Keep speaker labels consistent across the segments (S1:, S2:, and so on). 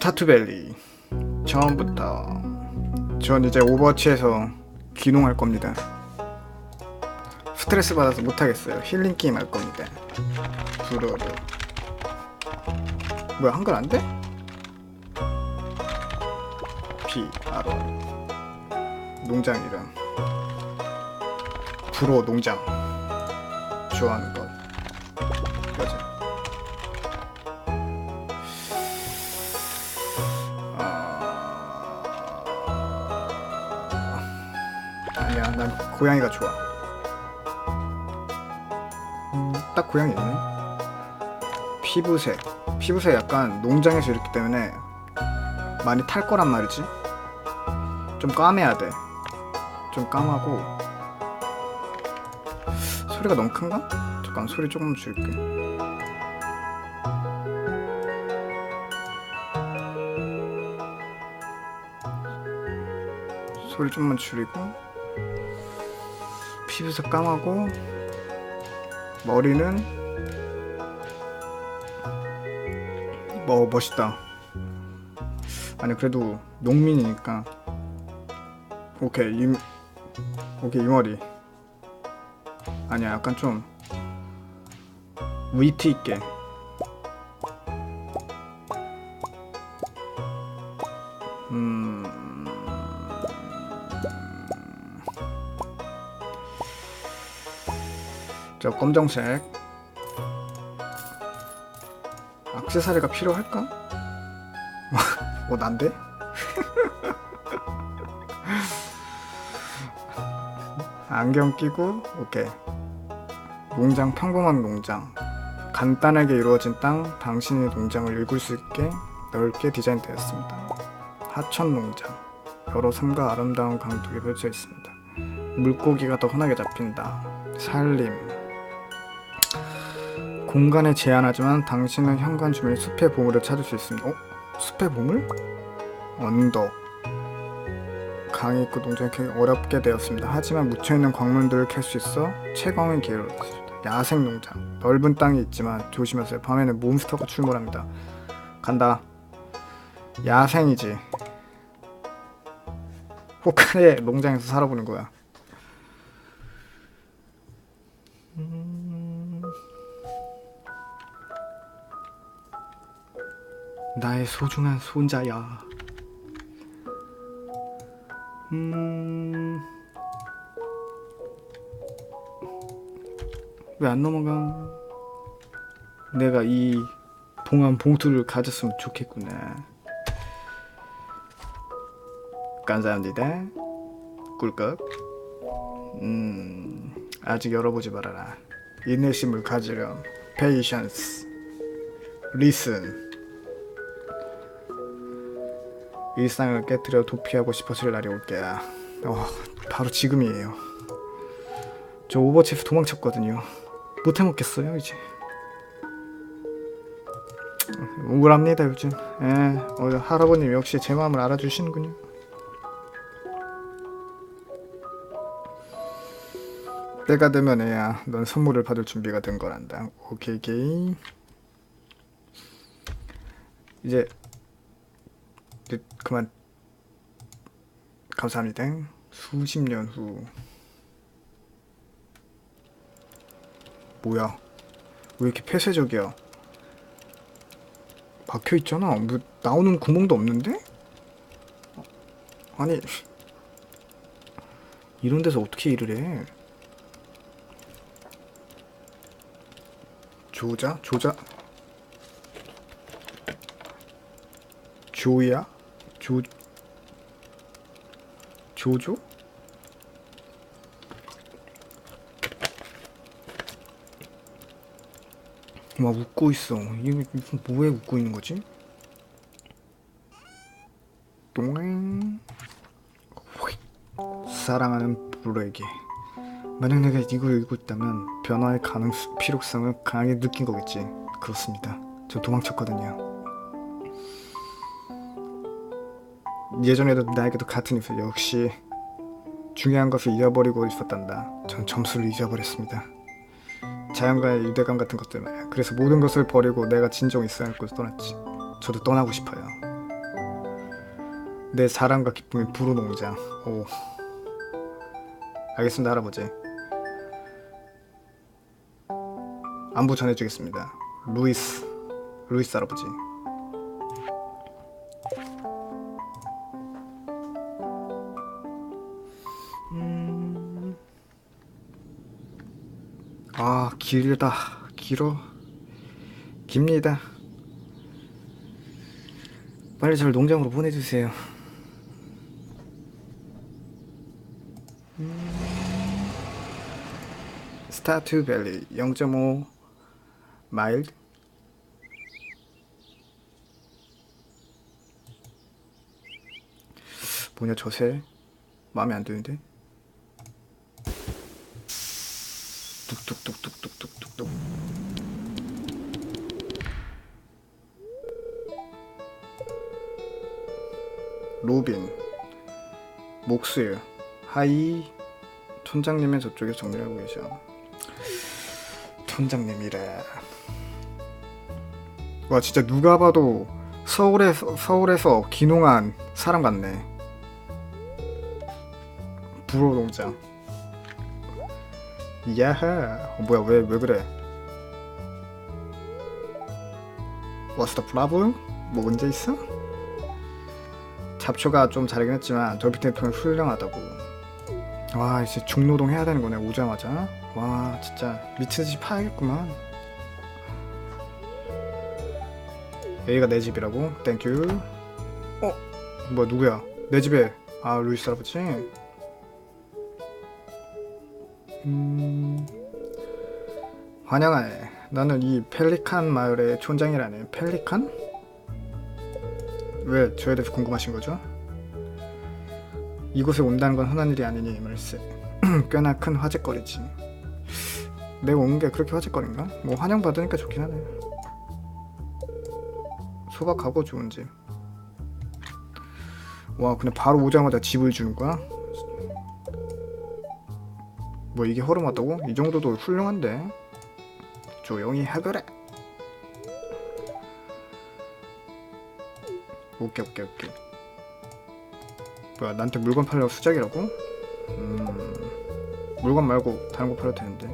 S1: 스타투밸리. 처음부터. 전 이제 오버워치에서 귀농할 겁니다. 스트레스 받아서 못하겠어요. 힐링 게임 할 겁니다. 부르르 뭐야 한글 안 돼? 피 아로 농장 이름 불호 농장. 좋아하는 것 고양이가 좋아. 음, 딱 고양이 있네. 피부색. 피부색 약간 농장에서 이렇기 때문에 많이 탈 거란 말이지. 좀 까매야 돼 좀 까마고. 소리가 너무 큰가? 잠깐 소리 조금 줄게. 소리 좀만 줄이고 피부색 까마고 머리는 뭐 멋있다. 아니 그래도 농민이니까. 오케이 이 오케이 이 머리. 아니야 약간 좀 위트 있게. 음 저 검정색. 악세사리가 필요할까? 어 난데? 안경 끼고 오케이. 농장 평범한 농장. 간단하게 이루어진 땅 당신의 농장을 읽을 수 있게 넓게 디자인되었습니다. 하천 농장. 여러 섬과 아름다운 강둑이 펼쳐 있습니다. 물고기가 더 흔하게 잡힌다. 살림 공간에 제한하지만 당신은 현관 주변 숲의 보물을 찾을 수 있습니다 어? 숲의 보물? 언덕 강이 있고 농장이 어렵게 되었습니다. 하지만 묻혀있는 광물들을 캘 수 있어 채광의 기회를 얻었습니다. 야생 농장 넓은 땅이 있지만 조심하세요. 밤에는 몬스터가 출몰합니다. 간다. 야생이지. 호카의 농장에서 살아보는 거야. 나의 소중한 손자야. 음... 왜 안 넘어가? 내가 이 봉한 봉투를 가졌으면 좋겠구나. 감사합니다. 꿀꺽. 음, 아직 열어보지 말아라. 인내심을 가지렴. 페이 일상을 깨뜨려 도피하고 싶어질 날이 올 게야. 어, 바로 지금이에요. 저 오버워치에서 도망쳤거든요. 못 해먹겠어요 이제. 우울합니다 요즘. 예, 어, 할아버님 역시 제 마음을 알아주시는군요. 때가 되면 애야, 넌 선물을 받을 준비가 된 거란다. 오케이. 이제 이제 그만 감사합니다. 수십 년 후. 뭐야? 왜 이렇게 폐쇄적이야? 박혀 있잖아. 뭐 나오는 구멍도 없는데? 어, 아니 이런 데서 어떻게 일을 해? 조자? 조자? 조야? 조 조조? 막 웃고 있어. 무슨 뭐에 웃고 있는 거지? 똥. 사랑하는 브로에게 만약 내가 이걸 읽고 있다면 변화의 가능 필요성을 강하게 느낀 거겠지. 그렇습니다. 저 도망쳤거든요. 예전에도 나에게도 같은 있어요. 역시 중요한 것을 잊어버리고 있었단다. 전 점수를 잊어버렸습니다. 자연과의 유대감 같은 것들 말이야. 그래서 모든 것을 버리고 내가 진정 있어야 할 곳을 떠났지. 저도 떠나고 싶어요. 내 사랑과 기쁨의 부로 농장. 오. 알겠습니다, 할아버지. 안부 전해주겠습니다. 루이스, 루이스 할아버지. 아, 길다. 길어. 깁니다. 빨리 저를 농장으로 보내주세요. 스타투 밸리 0.5 마일드 뭐냐 저새 마음에 안 드는데 목수일 하이 촌장님은 저쪽에 정리를 하고 계셔. 촌장님이래. 와 진짜 누가 봐도 서울에서 서울에서 기농한 사람 같네. 부로 농장 야하 어, 뭐야 왜왜 그래? The problem? 뭐 문제 있어? 잡초가 좀 자르긴 했지만 더비 대통령 훌륭하다고. 와 이제 중노동 해야 되는 거네 오자마자. 와 진짜 미친 듯이 파야겠구만. 여기가 내 집이라고? 땡큐 어? 뭐야 누구야? 내 집에. 아 루이스 할아버지? 음... 환영하네 나는 이 펠리칸 마을의 촌장이라네. 펠리칸? 왜 저에 대해서 궁금하신 거죠? 이곳에 온다는 건 흔한 일이 아니니 말세 꽤나 큰 화제거리지 내가 온 게 그렇게 화제거리인가? 뭐 환영받으니까 좋긴 하네 소박하고 좋은 집 와 근데 바로 오자마자 집을 주는 거야? 뭐 이게 허름하다고? 이 정도도 훌륭한데 조용히 하거라 오케이 오케이 오케이 뭐야 나한테 물건 팔려고 수작이라고? 음 물건 말고 다른 거 팔아도 되는데.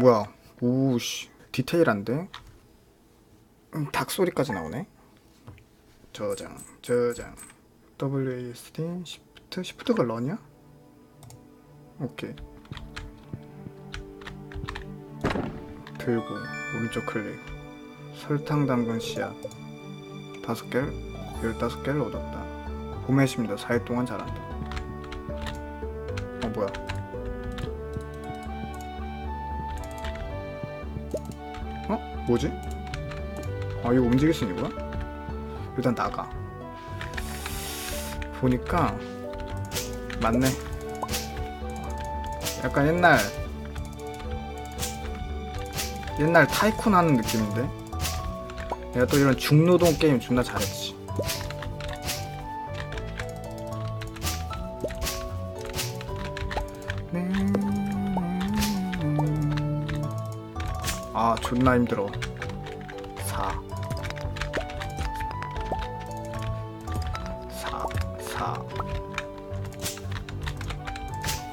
S1: 뭐야 오우씨 디테일한데? 음, 닭 소리까지 나오네 저장 저장 WASD Shift Shift가 런이야? 오케이 들고 오른쪽 클릭 설탕 담근 씨앗 다섯 개를 열다섯 개를 얻었다 봄의십니다 4일 동안 자란다 어 뭐야 어? 뭐지? 아 이거 움직일 수 있는 거야? 일단 나가. 보니까 맞네. 약간 옛날 옛날 타이쿤 하는 느낌인데? 내가 또 이런 중노동 게임 존나 잘했지. 아 존나 힘들어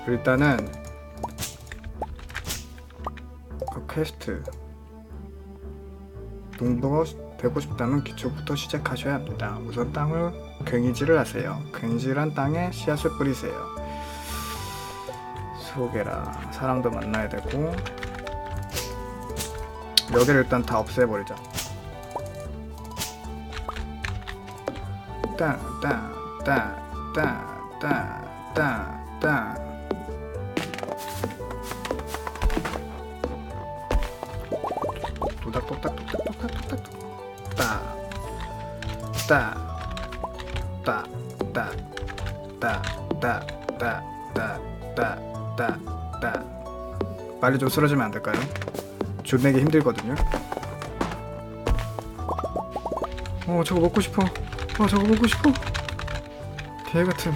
S1: 일단은 그 퀘스트 농부가 되고 싶다면 기초부터 시작하셔야 합니다. 우선 땅을 괭이질을 하세요. 괭이질한 땅에 씨앗을 뿌리세요. 소개라 사람도 만나야 되고 여기를 일단 다 없애버리자. 따따따따따따 따, 따. 빨리 좀 쓰러지면 안 될까요? 줄내기 힘들거든요. 어, 저거 먹고 싶어. 어, 저거 먹고 싶어. 개 같은.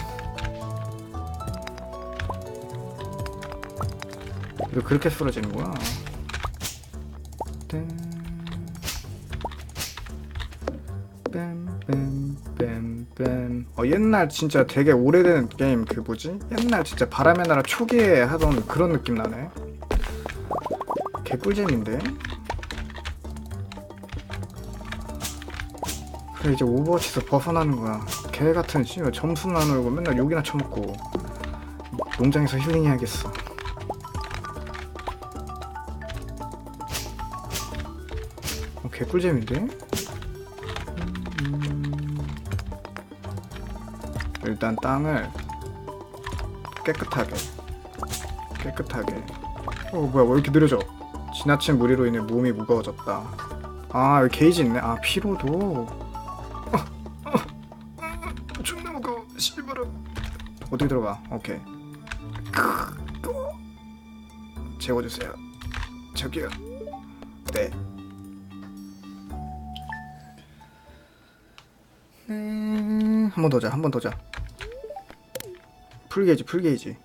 S1: 왜 그렇게 쓰러지는 거야? 옛날 진짜 되게 오래된 게임 그 뭐지? 옛날 진짜 바람의 나라 초기에 하던 그런 느낌 나네. 개꿀잼인데. 그래 이제 오버워치에서 벗어나는 거야. 개 같은 씨발 점수나 안 놀고 맨날 욕이나 처먹고 농장에서 힐링해야겠어. 어, 개꿀잼인데? 음, 일단 땅을 깨끗하게 깨끗하게. 어 뭐야 왜 이렇게 느려져. 지나친 무리로 인해 몸이 무거워졌다. 아 여기 게이지 있네. 아 피로도. 존나 무거워. 씨발아. 어떻게 들어가? 오케이. 재워주세요. 저기요. 네. 네, 한번 더 자, 한 번 더 자. 풀게이지, 풀게이지.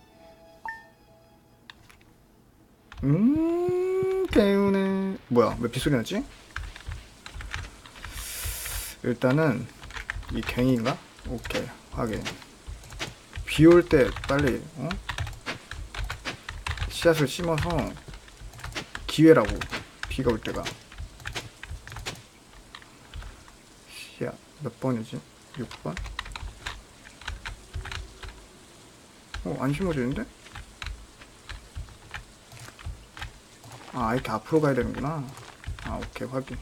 S1: 음, 개운해. 뭐야, 왜 빗소리 나지? 일단은 이 갱인가? 오케이, 확인. 비 올 때 빨리 어? 씨앗을 심어서 기회라고 비가 올 때가 씨앗 몇 번이지? 6번? 어, 안 심어지는데? 아, 이렇게 앞으로 가야 되는구나. 아, 오케이, 확인.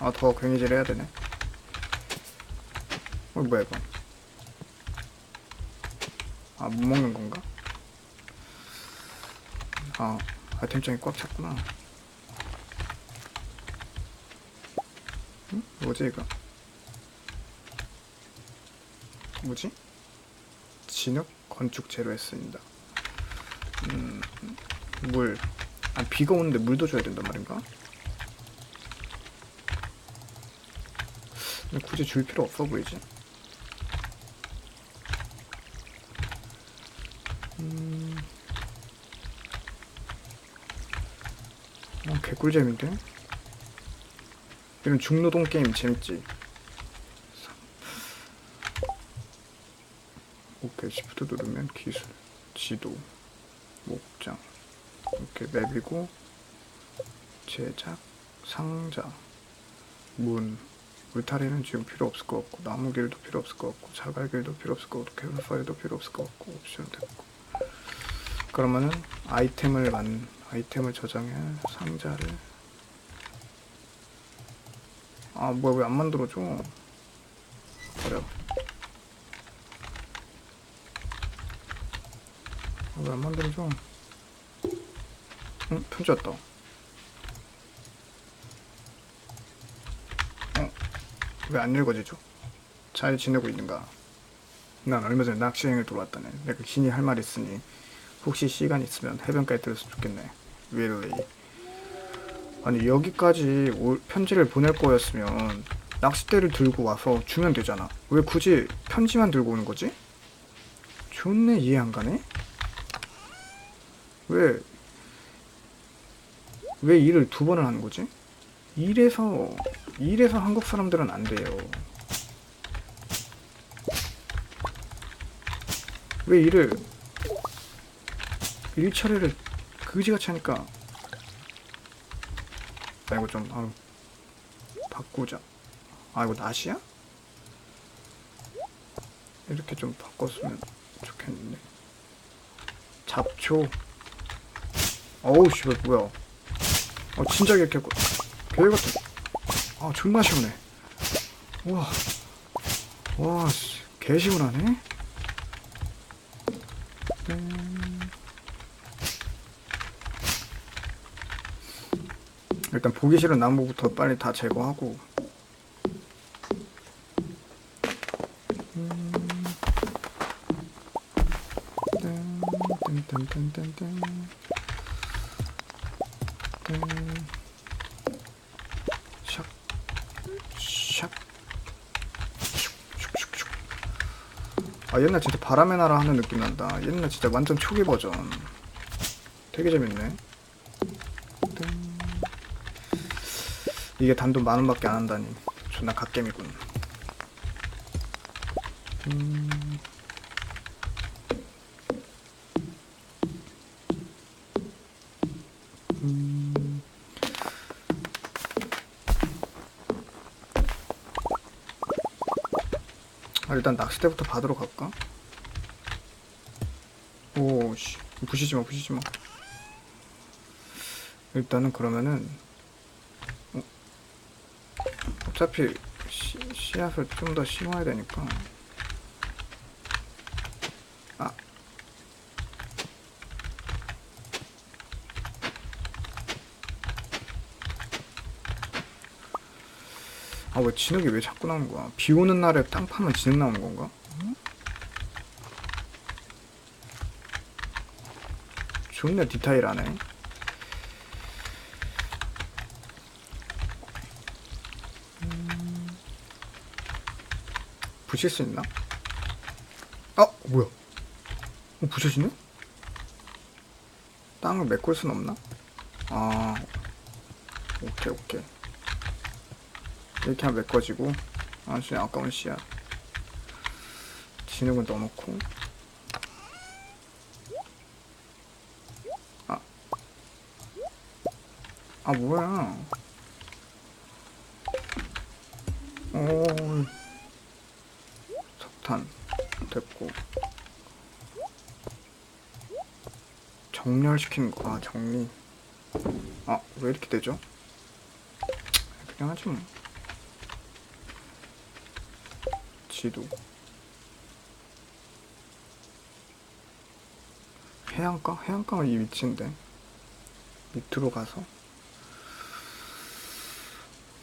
S1: 아, 더 괭이질 해야 되네. 어, 뭐야, 이건. 아, 못 먹는 건가? 아, 아이템장이 꽉 찼구나. 응? 뭐지 이거? 뭐지? 진흙 건축 재료에 쓰인다. 음, 물. 아, 비가 오는데 물도 줘야 된단 말인가? 굳이 줄 필요 없어 보이지? 음, 어, 개꿀잼인데? 이런 중노동 게임 재밌지? 오케이, 시프트 누르면 기술, 지도, 목장. 이렇게 맵이고 제작, 상자, 문. 울타리는 지금 필요 없을 것 같고 나무 길도 필요 없을 것 같고 자갈길도 필요 없을 것 같고 캠프파이도 필요 없을 것 같고 옵션 됐고. 그러면은 아이템을 만 아이템을 저장해 상자를 아 뭐야 왜 안 만들어줘 버려. 왜 안 만들어줘 응 편지 왔다. 어? 왜 안 읽어지죠? 잘 지내고 있는가? 난 얼마 전에 낚시 여행을 돌아왔다네. 내가 긴히 할말 있으니 혹시 시간 있으면 해변가에 들었으면 좋겠네. Really 아니 여기까지 올- 편지를 보낼 거였으면 낚싯대를 들고 와서 주면 되잖아 왜 굳이 편지만 들고 오는 거지? 좋네 이해 안 가네? 왜, 왜 일을 두 번을 하는 거지? 이래서, 이래서 한국 사람들은 안 돼요. 왜 일을, 일 처리를 그지같이 하니까. 아, 이거 좀, 아유, 바꾸자. 아, 이거 낫이야? 이렇게 좀 바꿨으면 좋겠는데. 잡초. 어우 씨발 뭐야 어 진작에 이렇게 고- 개 같은 아 존나 시원해 우와 와 씨, 개 시원하네 음. 일단 보기 싫은 나무부터 빨리 다 제거하고. 아 옛날 진짜 바람의 나라 하는 느낌 난다. 옛날 진짜 완전 초기 버전. 되게 재밌네. 이게 단돈 만 원밖에 안 한다니 존나 갓겜이군 음. 일단 낚싯대부터 받으러 갈까? 오씨 부시지마 부시지마 일단은 그러면은 어? 어차피 씨, 씨앗을 좀 더 심어야 되니까 아 아 왜 진흙이 왜 자꾸 나오는 거야? 비 오는 날에 땅 파면 진흙 나오는 건가? 응? 좋네 디테일하네. 부실 수 있나? 아 뭐야? 어, 부셔지네? 땅을 메꿀 순 없나? 아 오케이 오케이. 이렇게 하면 메꿔지고 아주 아까운 씨앗 진흙은 넣어놓고 아, 아 뭐야 오 석탄 됐고 정렬시키는 거 아 정리 아 왜 이렇게 되죠? 그냥 하지 뭐 지도 해안가? 해안가가 이 위치인데 밑으로 가서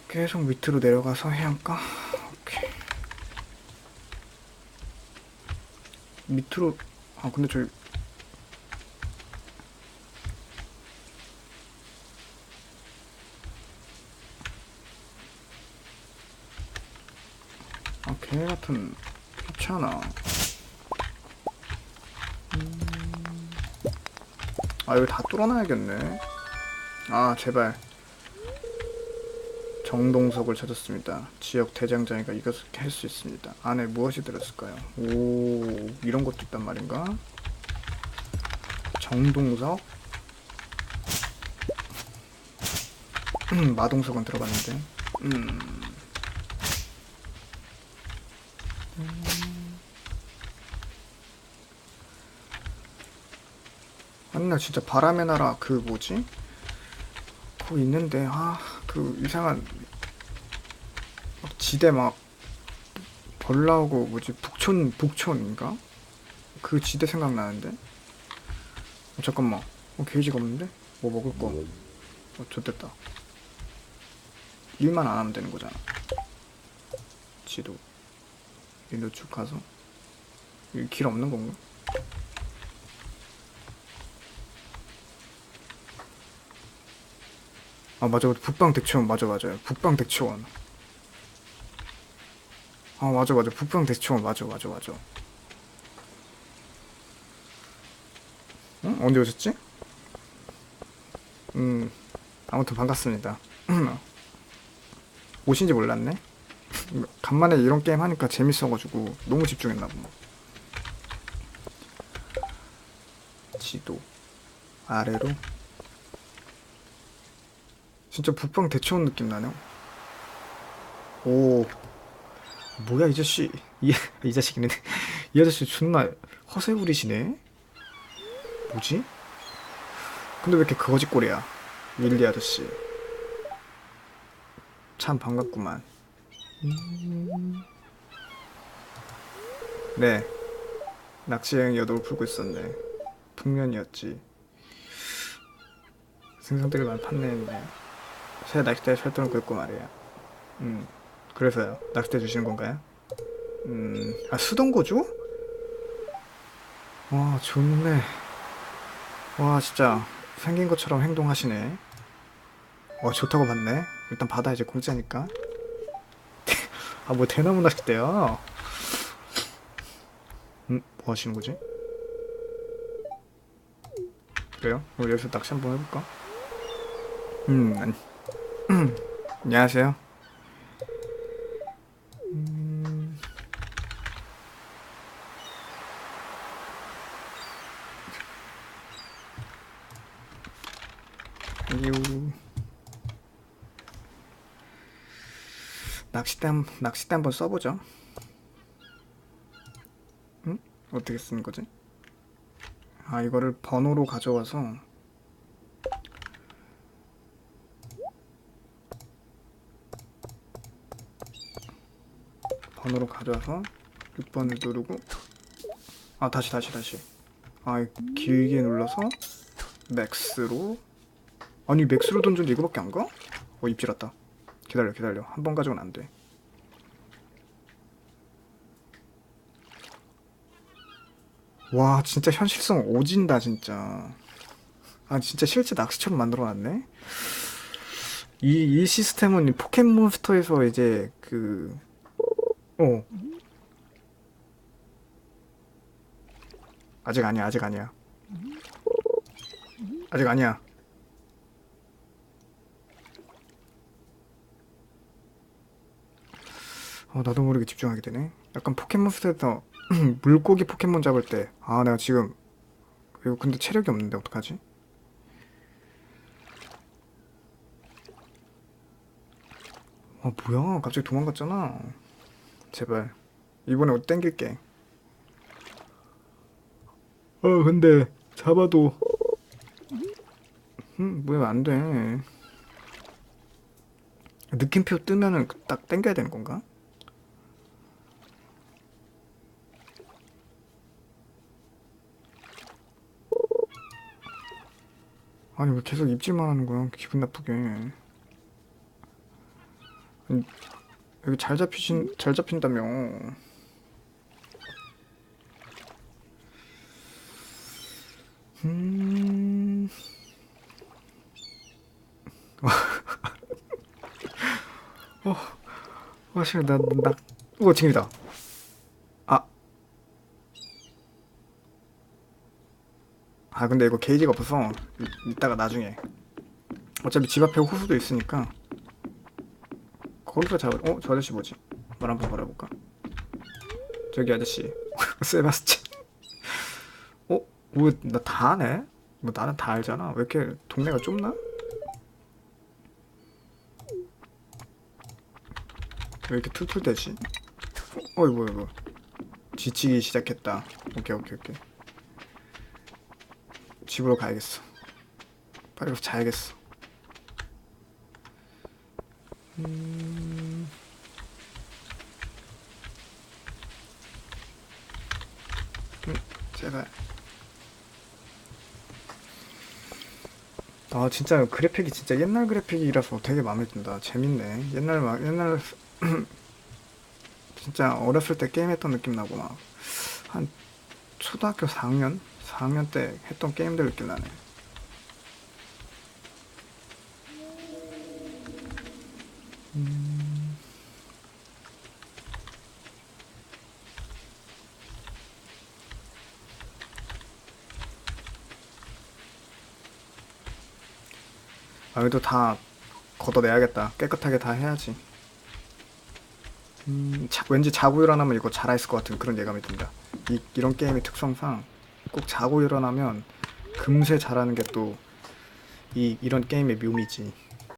S1: 계속 밑으로 내려가서 해안가? 오케이 밑으로 아 근데 저기 아, 개 같은 귀찮아. 음... 아, 여기 다 뚫어놔야겠네. 아, 제발. 정동석을 찾았습니다. 지역 대장장이가 이것을 할 수 있습니다. 안에 무엇이 들었을까요? 오, 이런 것도 있단 말인가? 정동석? 마동석은 들어갔는데. 음. 맨날 진짜 바람의 나라 그 뭐지? 거기 있는데 아 그 이상한 막 지대 막 벌 나오고 뭐지? 북촌 북촌인가? 그 지대 생각나는데? 어, 잠깐만. 어 게이지가 없는데? 뭐 먹을 거? 어, 좋됐다. 일만 안 하면 되는 거잖아. 지도. 일로 쭉 가서. 여기 길 없는 건가? 아 맞아. 북방 대치원. 맞아 맞아요. 북방 대치원. 아 맞아 맞아. 북방 대치원. 맞아 맞아 맞아. 응? 언제 오셨지? 음 아무튼 반갑습니다. 오신지 몰랐네? 간만에 이런 게임 하니까 재밌어가지고 너무 집중했나 봐. 지도. 아래로 진짜 북방 대치원 느낌 나네요. 오 뭐야 이 자식 이, 이 자식이네 이 아저씨 존나 허세 부리시네 뭐지? 근데 왜 이렇게 거지 꼴이야 윌리 아저씨 참 반갑구만 네. 낚시 여행 여도를 풀고 있었네. 풍년이었지. 생선들이 많이 판매했네. 새 낚싯대에 철도를 긁고 말이야. 음, 그래서요. 낚싯대 주시는 건가요? 음, 아, 수동고주? 와, 좋네. 와, 진짜 생긴 것처럼 행동하시네. 와, 좋다고 봤네. 일단 바다 이제 공짜니까. 아, 뭐 대나무 낚싯대야. 음, 뭐 하시는 거지? 그래요? 우리 여기서 낚시 한번 해볼까? 음, 아니. 안녕하세요. 음, 유. 낚싯대 한, 낚싯대 한번 써보죠. 응? 어떻게 쓰는 거지? 아 이거를 번호로 가져와서 가져와서 6번을 누르고 아 다시 다시 다시. 아 길게 눌러서 맥스로. 아니 맥스로 던졌는데 이거밖에 안 가? 어 입질았다. 기다려 기다려. 한 번 가져오면 안돼. 와 진짜 현실성 오진다 진짜. 아 진짜 실제 낚시처럼 만들어놨네. 이, 이 시스템은 이 포켓몬스터에서 이제 그 어. 아직 아니야 아직 아니야 아직 아니야 어, 나도 모르게 집중하게 되네 약간 포켓몬스터에서 물고기 포켓몬 잡을 때, 아, 내가 지금, 이거 근데 체력이 없는데, 어떡하지? 아, 뭐야. 갑자기 도망갔잖아. 제발. 이번에 옷 땡길게. 어, 근데, 잡아도. 음, 뭐야, 안 돼. 느낌표 뜨면은 딱 땡겨야 되는 건가? 아니 왜 계속 입질만 하는 거야 기분 나쁘게 아니, 여기 잘 잡히신 잘 잡힌다며 음 어, 와, 씨, 나, 나, 오, 지금이다. 아. 아, 근데 이거 게이지가 없어서, 이, 이따가 나중에. 어차피 집 앞에 호수도 있으니까. 거기서 잡아, 어? 저 아저씨 뭐지? 말 한번 걸어볼까? 저기 아저씨. 세바스찬. 어? 뭐, 나다 아네? 뭐 나는 다 알잖아. 왜 이렇게 동네가 좁나? 왜 이렇게 툴툴대지? 어이구 어이구 지치기 시작했다 오케이 오케이 오케이 집으로 가야겠어 빨리 가서 자야겠어 음... 음, 제발 아 진짜 그래픽이 진짜 옛날 그래픽이라서 되게 마음에 든다. 재밌네. 옛날 막 옛날 진짜 어렸을 때 게임했던 느낌 나고 막 한 초등학교 4학년? 4학년 때 했던 게임들 느낌 나네. 음... 아, 그래도 다 걷어내야겠다. 깨끗하게 다 해야지. 음, 자, 왠지 자고 일어나면 이거 잘했을 것 같은 그런 예감이 듭니다. 이, 이런 게임의 특성상 꼭 자고 일어나면 금세 잘하는 게 또 이 이런 게임의 묘미지.